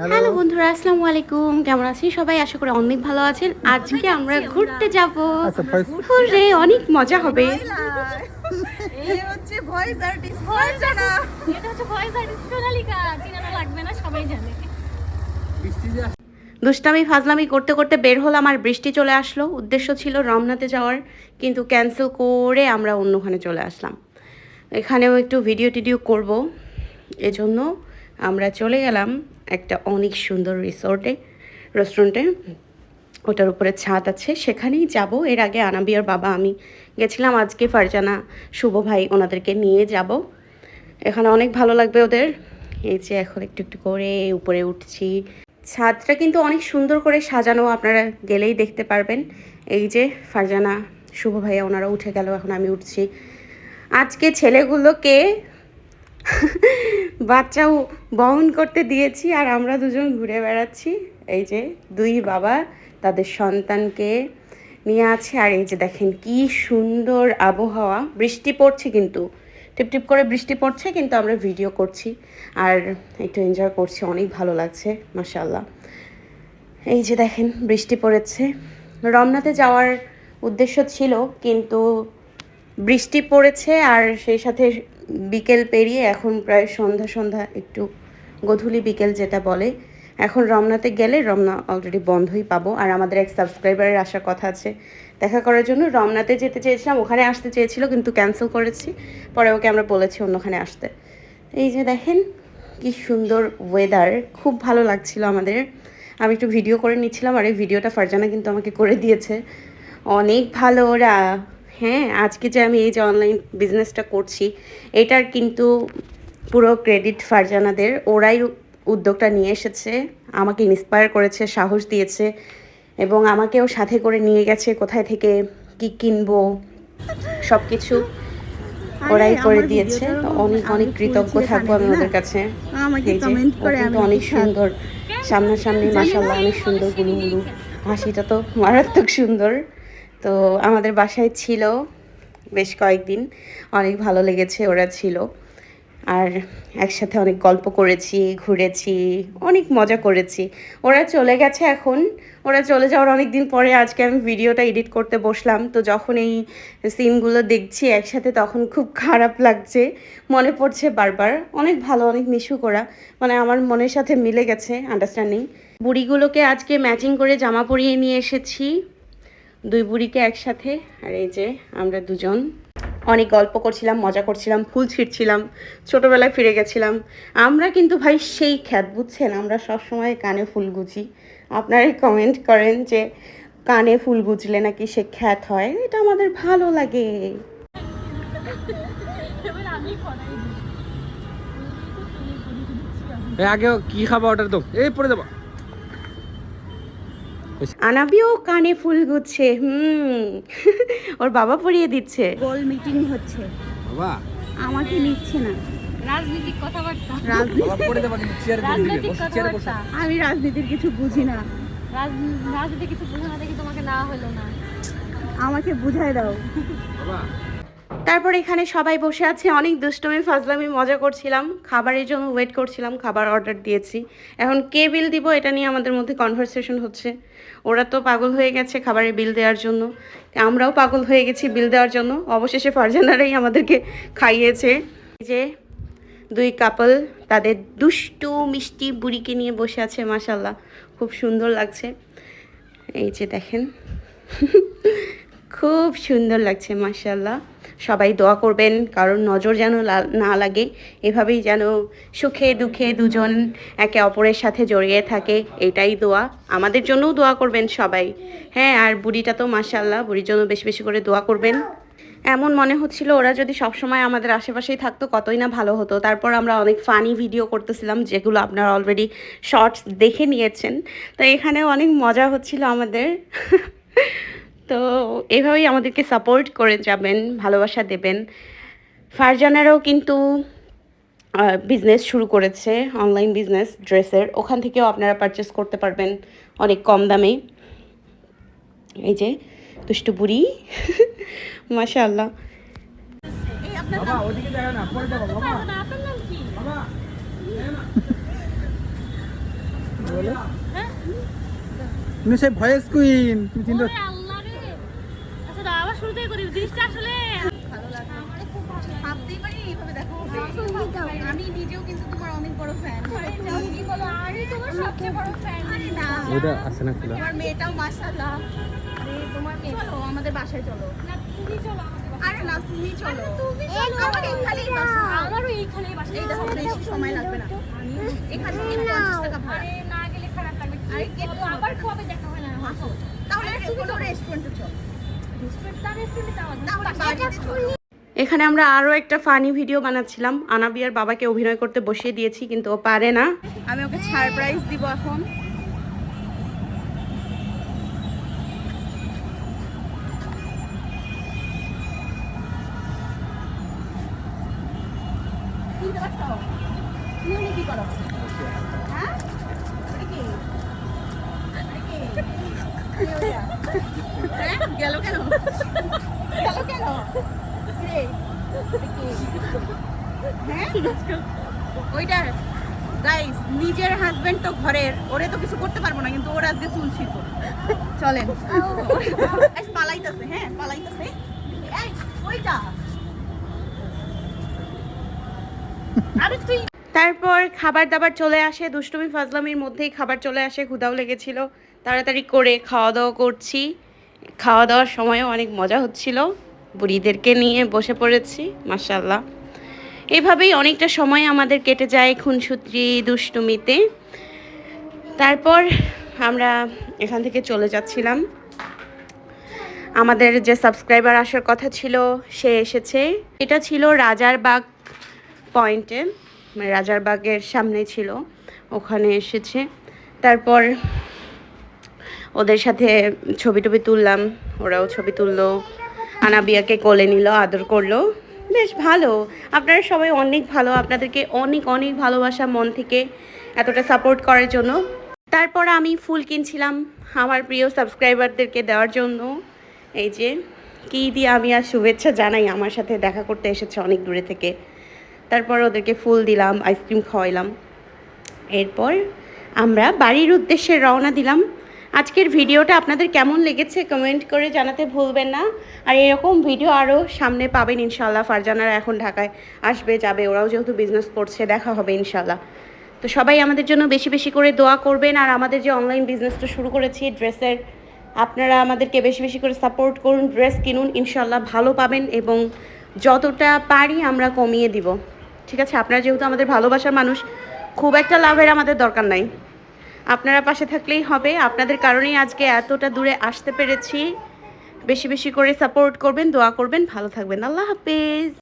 Hello বন্ধুরা আসসালামু আলাইকুম। কেমন আছেন সবাই? আশা করি অনেক ভালো আছেন। আজকে আমরা ঘুরতে যাব। আচ্ছা ঘুরে অনেক মজা হবে। এই হচ্ছে ভয়েস আর্টিস্ট ভয়েস না এটা হচ্ছে ভয়েস আর্টিস্ট সোনালিকা চিনানো লাগবে না সবাই জানে। দুষ্টামি ফাজলামি করতে করতে বের হলাম আর বৃষ্টি চলে আসলো। উদ্দেশ্য ছিল রমনাতে যাওয়ার কিন্তু ক্যান্সেল করে আমরা অন্যখানে চলে আসলাম। এখানেও একটু ভিডিও টিডিও করব। এজন্য আমরা চলে গেলাম একটা অনেক সুন্দর রিসোর্টে রেস্টুরেন্টে ওটার উপরে ছাদ আছে, সেখানেই যাব। এর আগে আনাবিয়ার বাবা, আমি গেছিলাম। আজকে ফারজানা, শুভ ভাই ওনাদেরকে নিয়ে যাব। এখানে অনেক ভালো লাগবে ওদের। এই যে এখন একটু একটু করে উপরে উঠছি। ছাদটা কিন্তু অনেক সুন্দর করে সাজানো, আপনারা গেলেই দেখতে পারবেন। এই যে ফারজানা, শুভ ভাইয়া ওনারা উঠে গেল, এখন আমি উঠছি। আজকে ছেলেগুলোকে বাচ্চাও বহন করতে দিয়েছি আর আমরা দুজন ঘুরে বেড়াচ্ছি। এই যে দুই বাবা তাদের সন্তানকে নিয়ে আছে আর এই যে দেখেন কি সুন্দর আবহাওয়া। বৃষ্টি পড়ছে কিন্তু। টিপ টিপ করে বৃষ্টি পড়ছে কিন্তু আমরা ভিডিও করছি আর একটু এনজয় করছি, অনেক ভালো লাগছে মাসাল্লাহ এই যে দেখেন বৃষ্টি পড়েছে। রমনাতে যাওয়ার উদ্দেশ্য ছিল কিন্তু বৃষ্টি পড়েছে আর সেই সাথে বিকেল পেরিয়ে এখন প্রায় সন্ধ্যা সন্ধ্যা, একটু গধূলি বিকেল যেটা বলে। এখন রমনাতে গেলে রমনা অলরেডি বন্ধই পাবো। আর আমাদের এক সাবস্ক্রাইবারের আসার কথা আছে। দেখা করার জন্য রমনাতে যেতে চেয়েছিলাম, ওখানে আসতে চেয়েছিল, কিন্তু ক্যান্সেল করেছি। পরে ওকে আমরা বলেছি অন্যখানে আসতে। এই যে দেখেন, কি সুন্দর ওয়েদার খুব ভালো লাগছিল আমাদের। আমি একটু ভিডিও করে নিচ্ছিলাম, আর এই ভিডিওটা ফারজানা কিন্তু আমাকে করে দিয়েছে। অনেক ভালো ওরা। হ্যাঁ আজকে যে আমি এই যে অনলাইন বিজনেসটা করছি এটার কিন্তু পুরো ক্রেডিট ফারজানাদের ওরাই উদ্যোগটা নিয়ে এসেছে আমাকে ইন্সপায়ার করেছে সাহস দিয়েছে এবং আমাকেও সাথে করে নিয়ে গেছে কোথায় থেকে কি কিনবো সব কিছু ওরাই করে দিয়েছে। অনেক অনেক কৃতজ্ঞ থাকব আমি ওদের কাছে। অনেক সুন্দর। সামনাসামনি মাসাল্লাহ অনেক সুন্দর গুলু গুলু হাসিটা তো মারাত্মক সুন্দর। তো আমাদের বাসায় ছিল বেশ কয়েকদিন। অনেক ভালো লেগেছে, ওরা ছিল। আর একসাথে অনেক গল্প করেছি, ঘুরেছি, অনেক মজা করেছি। ওরা চলে গেছে এখন। ওরা চলে যাওয়ার অনেক দিন পরে আজকে আমি ভিডিওটা এডিট করতে বসলাম। তো যখন এই সিনগুলো দেখছি একসাথে, তখন খুব খারাপ লাগছে। মনে পড়ছে বারবার। অনেক ভালো, অনেক মিশু করা মানে আমার মনের সাথে মিলে গেছে আন্ডারস্ট্যান্ডিং বুড়িগুলোকে আজকে ম্যাচিং করে জামা পরিয়ে নিয়ে এসেছি। দুই বুড়িকে একসাথে, আর এই যে আমরা দুজন। অনেক গল্প করছিলাম, মজা করছিলাম, ফুল ছিঁড়ছিলাম, ছোটোবেলায় ফিরে গেছিলাম। আমরা কিন্তু ভাই সেই খ্যাত, বুঝছেন? আমরা সবসময় কানে ফুল গুজি। আপনারাই কমেন্ট করেন যে কানে ফুল গুজলে নাকি সে খ্যাত হয়। এটা আমাদের ভালো লাগে। আগে কি খাবা অর্ডার দাও এই পরে দেবো আনাবিও কানে ফুল গুচ্ছে হুম। ওর বাবা পরিয়ে দিচ্ছে। গোল মিটিং হচ্ছে। বাবা। আমাকে নিচ্ছে না। রাজনীতিক কথাবার্তা। রাজনীতি বাবা পরে দেবা কিন্তু চেয়ারে বসে দিবে। রাজনৈতিক বসে চেয়ারে বসে। কথাবার্তা। আমি রাজনীতির কিছু বুঝি না। রাজ- রাজনীতি কিছু বোঝা না দেখি তোমাকে না হলো না। আমাকে বুঝাই দাও। বাবা। তারপর এখানে সবাই বসে আছে। অনেক দুষ্টমি, ফাজলামি, মজা করছিলাম। খাবারের জন্য ওয়েট করছিলাম, খাবার অর্ডার দিয়েছি। এখন কে বিল দিব এটা নিয়ে আমাদের মধ্যে কনভারসেশন হচ্ছে। ওরা তো পাগল হয়ে গেছে খাবারের বিল দেওয়ার জন্য। আমরাও পাগল হয়ে গেছি বিল দেওয়ার জন্য। অবশেষে ফারজানারাই আমাদেরকে খাইয়েছে। যে দুই কাপল তাদের দুষ্টু, মিষ্টি বুড়িকে নিয়ে বসে আছে মাসাল্লাহ খুব সুন্দর লাগছে। এই যে দেখেন। খুব সুন্দর লাগছে মাসাল্লাহ সবাই দোয়া করবেন, কারণ নজর যেন না লাগে। এভাবেই যেন সুখে দুঃখে দুজন একে অপরের সাথে জড়িয়ে থাকে, এটাই দোয়া। আমাদের জন্যও দোয়া করবেন সবাই। হ্যাঁ আর বুড়িটা তো মাসাল্লাহ বুড়ির জন্য বেশি বেশি করে দোয়া করবেন। এমন মনে হচ্ছিল, ওরা যদি সবসময় আমাদের আশেপাশেই থাকতো, কতই না ভালো হতো। তারপর আমরা অনেক ফানি ভিডিও করতেছিলাম, যেগুলো আপনারা অলরেডি শর্টস দেখে নিয়েছেন। তো এখানে অনেক মজা হচ্ছিল আমাদের। তো এভাবেই আমাদেরকে সাপোর্ট করে যাবেন ভালোবাসা দেবেন। ফারজানারাও কিন্তু বিজনেস শুরু করেছে অনলাইন বিজনেস ড্রেসের ওখান থেকেও আপনারা পারচেস করতে পারবেন অনেক কম দামে। এই যে দুষ্টু বুড়ি। মাশাআল্লাহ। বাবা ওদিকে যাও না পরে দেবো বাবা। আপনার নাম কি? বাবা বলো। হ্যাঁ তুমি সেই ভয়েস কুইন তুমি চিন্তা ওরে আল্লাহ রে আচ্ছা দাঁড়া আবার শুরুতেই করি জিনিসটা আসলে ভালো লাগল। ভাবতেই পারি এইভাবে দেখো আমি নিজেও কিন্তু তোমার অনেক বড় ফ্যান কি বলো? আমি তোমার সবচেয়ে বড় ফ্যান আরে না। ওটা আসে না খোলা। তোমার মেয়েটাও মাশাআল্লাহ। আরে তোমার মেয়ে। চলো আমাদের বাসায় চলো। না তুমি চলো আরে না তুমি চলো। তুমি চলো আমার এখানেই বাসা। আমারও এইখানেই বাসা। এই দেখো বেশি সময় লাগবে না। এখান থেকে টাকা ভাড়া। আরে না গেলে খারাপ লাগবে। আরে আবার কবে দেখা হয় না? তাহলে রেস্টুরেন্ট চলো? এখানে আমরা আরও একটা ফানি ভিডিও বানাচ্ছিলাম আনাবিয়ার বাবাকে অভিনয় করতে বসিয়ে দিয়েছি কিন্তু ও পারে না আমি ওকে সারপ্রাইজ দিব এখন? হ্যাঁ? গেল কেন? গেল কেন? হ্যাঁ? ওইটা গাইস নিজের হাজবেন্ড তো ঘরের ওরে তো কিছু করতে পারব না কিন্তু ওর আজকে চুল ছিল চলেন। পালাইতাছে হ্যাঁ পালাইতাছে। ওইটা। আরে তুই তারপর খাবার দাবার চলে আসে দুষ্টুমি ফাজলামির মধ্যেই খাবার চলে আসে ক্ষুদাও লেগেছিল। তাড়াতাড়ি করে খাওয়া দাওয়া করছি। খাওয়া দাওয়ার সময়ও অনেক মজা হচ্ছিল। বুড়িদেরকে নিয়ে বসে পড়েছি মাসাল্লাহ এভাবেই অনেকটা সময় আমাদের কেটে যায় খুনসুত্রি দুষ্টুমিতে। তারপর আমরা এখান থেকে চলে যাচ্ছিলাম। আমাদের যে সাবস্ক্রাইবার আসার কথা ছিল, সে এসেছে। এটা ছিল রাজারবাগ পয়েন্টে মানে রাজারবাগের সামনে ছিল, ওখানে এসেছে। তারপর ওদের সাথে ছবি টবি তুললাম, ওরাও ছবি তুললো, আনাবিয়াকে কোলে নিল, আদর করল। বেশ ভালো। আপনারা সবাই অনেক ভালো। আপনাদেরকে অনেক অনেক ভালোবাসা মন থেকে এতটা সাপোর্ট করার জন্য। তারপর আমি ফুল কিনছিলাম আমার প্রিয় সাবস্ক্রাইবারদেরকে দেওয়ার জন্য। এই যে, কী দিয়ে আমি আর শুভেচ্ছা জানাই আমার সাথে দেখা করতে এসেছে অনেক দূরে থেকে। তারপর ওদেরকে ফুল দিলাম আইসক্রিম খাওয়াইলাম। এরপর আমরা বাড়ির উদ্দেশ্যে রওনা দিলাম। আজকের ভিডিওটা আপনাদের কেমন লেগেছে কমেন্ট করে জানাতে ভুলবেন না। আর এরকম ভিডিও আরও সামনে পাবেন ইনশাল্লাহ ফারজানারা এখন ঢাকায় আসবে, যাবে, ওরাও যেহেতু বিজনেস করছে, দেখা হবে ইনশাল্লাহ তো সবাই আমাদের জন্য বেশি বেশি করে দোয়া করবেন। আর আমাদের যে অনলাইন বিজনেসটা শুরু করেছি, ড্রেসের, আপনারা আমাদেরকে বেশি বেশি করে সাপোর্ট করুন, ড্রেস কিনুন ইনশাল্লাহ ভালো পাবেন এবং যতটা পারি আমরা কমিয়ে দিব। ঠিক আছে? আপনারা যেহেতু আমাদের ভালোবাসার মানুষ, খুব একটা লাভের আমাদের দরকার নাই। আপনারা পাশে থাকলেই হবে। আপনাদের কারণেই আজকে এতটা দূরে আসতে পেরেছি। বেশি বেশি করে সাপোর্ট করবেন, দোয়া করবেন। ভালো থাকবেন। আল্লাহ হাফেজ।